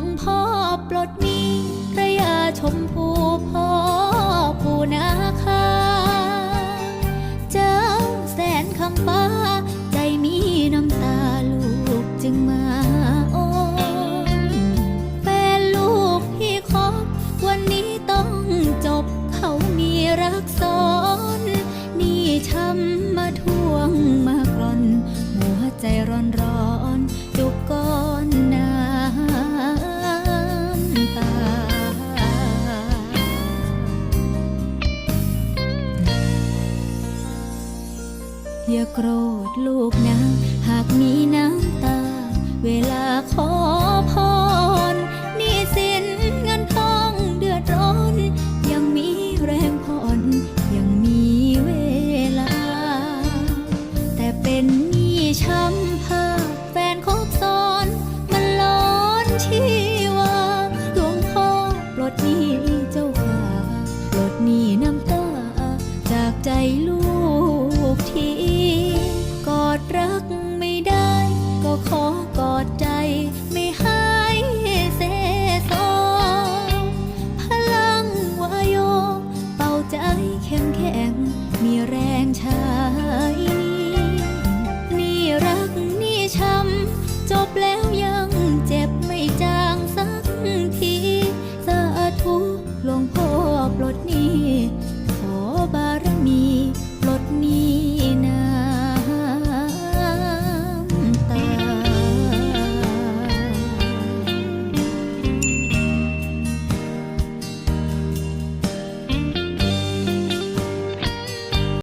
หลวงพ่อปลดหนี้พระยาชมพูพ่อผู้นาคา เจ้าแสนคำฟ้า ใจมีน้ำตาลูกจึงมาโอนแฟนลูกที่คบวันนี้ต้องจบเขามีรักซ้อนนี่ช้ำมาทวงมากร่อน หัวใจร้อนร้อนจุ อย่าโกรธลูกนะ หากมีน้ำตา เวลาขอพรหนี่สินเงินทองเดือดร้อน ยังมีแรงผ่อนยังมีเวลา แต่เป็นหนี้ช้ำผ้าแฟนคบซ้อน มันร้อนชีวาหลวงพ่อปลดหนี้เจ้าค่ะปลดหนี้น้ำตา จากใจลูก ดรักไม่ได้ก็ขอ